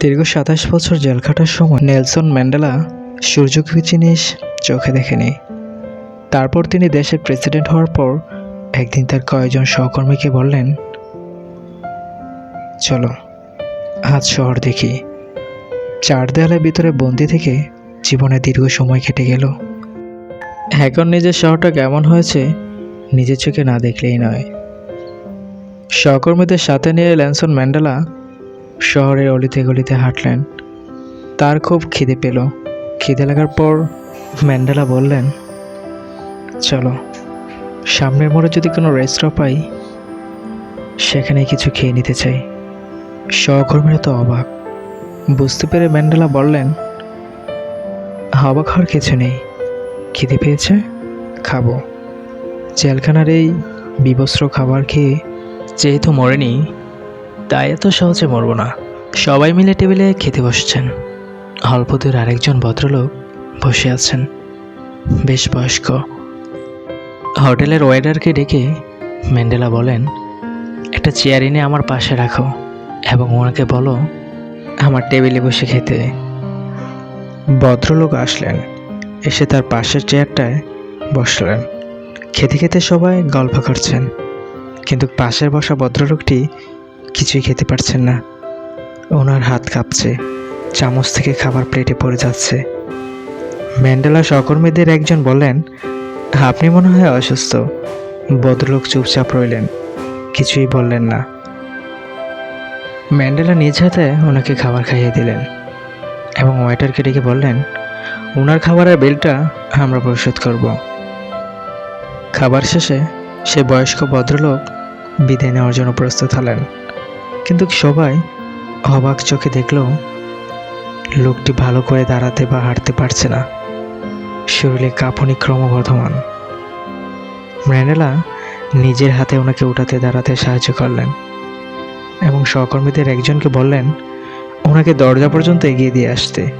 দীর্ঘ সাতাশ বছর জেল খাটার সময় নেলসন ম্যান্ডেলা সূর্যকে জিনিস চোখে দেখেনি। তারপর তিনি দেশের প্রেসিডেন্ট হওয়ার পর একদিন তার কয়েকজন সহকর্মীকে বললেন, চলো, আজ শহর দেখি। চার দেয়ালের ভিতরে বন্দি থেকে জীবনে দীর্ঘ সময় কেটে গেল। এখন নিজের শহরটা কেমন হয়েছে নিজের চোখে না দেখলেই নয়। সহকর্মীদের সাথে নিয়ে ল্যানসন ম্যান্ডেলা শহরের অলিতে গলিতে হাঁটলেন। তার খুব খিদে পেল। খিদে লাগার পর ম্যান্ডেলা বললেন, চলো, সামনের মোড়ে যদি কোনো রেস্তোরাঁ পাই সেখানে কিছু খেয়ে নিতে চাই। সহকর্মীরা তো অবাক। বুঝতে পেরে ম্যান্ডেলা বললেন, অবাক হওয়ার কিছু নেই। খিদে পেয়েছে, খাব। জেলখানার এই বিবস্ত্র খাবার খেয়ে, যেহেতু মরেনি তাই এত সহজে মরবো না। সবাই মিলে টেবিলে খেতে বসছেন। অল্প দূর আরেকজন ভদ্রলোক বসে আছেন। বেশ বয়স্ক। হোটেলের ওয়েটারকে ডেকে ম্যান্ডেলা বলেন, একটা চেয়ার এনে আমার পাশে রাখো এবং ওনাকে বলো আমার টেবিলে বসে খেতে। ভদ্রলোক আসলেন, এসে তার পাশের চেয়ারটায় বসলেন। খেতে খেতে সবাই গল্প করছেন, কিন্তু পাশের বসা ভদ্রলোকটি কিছুই খেতে পারছেন না। ওনার হাত কাঁপছে, চামচ থেকে খাবার প্লেটে পড়ে যাচ্ছে। ম্যান্ডেলা সহকর্মীদের একজন বললেন, আপনি মনে হয় অসুস্থ। ভদ্রলোক চুপচাপ রইলেন, কিছুই বললেন না। ম্যান্ডেলা নিজ হাতে ওনাকে খাবার খাইয়ে দিলেন এবং ওয়েটারকে ডেকে বললেন, ওনার খাবারের বিলটা আমরা পরিশোধ করব। খাবার শেষে সে বয়স্ক ভদ্রলোক বিদায় নেওয়ার জন্য প্রস্তুত হলেন। কিন্তু সবাই অবাক চোখে দেখল, লোকটি ভালো করে দাঁড়াতে বা হাঁটতে পারছে না। শরীরে কাঁপুনি ক্রমবর্ধমান। ম্যান্ডেলা নিজের হাতে ওনাকে উঠাতে দাঁড়াতে সাহায্য করলেন এবং সহকর্মীদের একজনকে বললেন, ওনাকে দরজা পর্যন্ত এগিয়ে দিয়ে আসতে।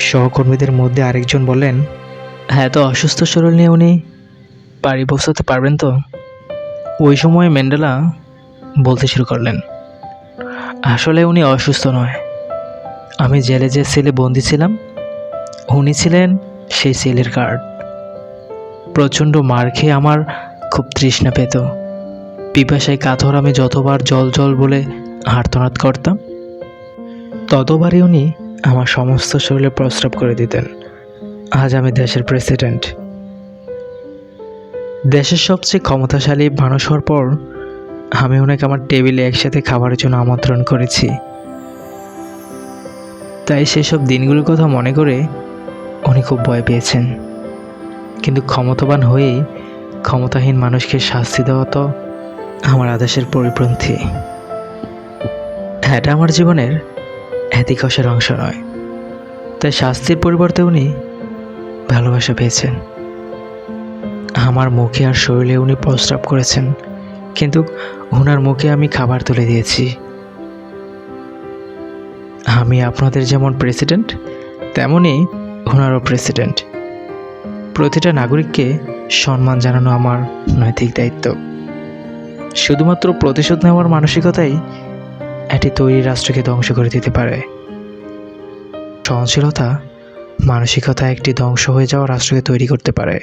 সহকর্মীদের মধ্যে আরেকজন বললেন হ্যাঁ তো অসুস্থ শরীর নিয়ে উনি বাড়ি পৌঁছাতে পারবেন তো? ওই সময় ম্যান্ডেলা বলতে শুরু করলেন আসলে উনি অসুস্থ নয়। আমি জেলে যে সেলে বন্দি ছিলাম, উনি ছিলেন সেই সেলের গার্ড প্রচণ্ড মার খেয়ে আমার খুব তৃষ্ণা পেত। পিপাসায় কাথর আমি যতবার জল জল বলে আর্তনাদ করতাম, ততবারই উনি আমার সমস্ত শরীরে প্রস্রাব করে দিতেন। আজ আমি দেশের প্রেসিডেন্ট দেশের সবচেয়ে ক্ষমতাশালী মানুষ হওয়ার পর আমি ওনাকে আমার টেবিলে একসাথে খাবারের জন্য আমন্ত্রণ করেছি। তাই সেসব দিনগুলোর কথা মনে করে উনি খুব ভয় পেয়েছেন। কিন্তু ক্ষমতাবান হয়েই ক্ষমতাহীন মানুষকে শাস্তি দেওয়া তো আমার আদেশের পরিপন্থী। এটা আমার জীবনের এতিকসের অংশ নয়। তাই শাস্তির পরিবর্তে উনি ভালোবাসা পেয়েছেন। আমার মুখে আর শরীরে উনি প্রস্রাব করেছেন। কিন্তু ওনার মুখে আমি খাবার তুলে দিয়েছি। আমি আপনাদের যেমন প্রেসিডেন্ট তেমনই ওনারও প্রেসিডেন্ট। প্রতিটা নাগরিককে সম্মান জানানো আমার নৈতিক দায়িত্ব। শুধুমাত্র প্রতিশোধ নেওয়ার মানসিকতাই একটি তৈরি রাষ্ট্রকে ধ্বংস করে দিতে পারে। সহনশীলতা মানসিকতা একটি ধ্বংস হয়ে যাওয়া রাষ্ট্রকে তৈরি করতে পারে।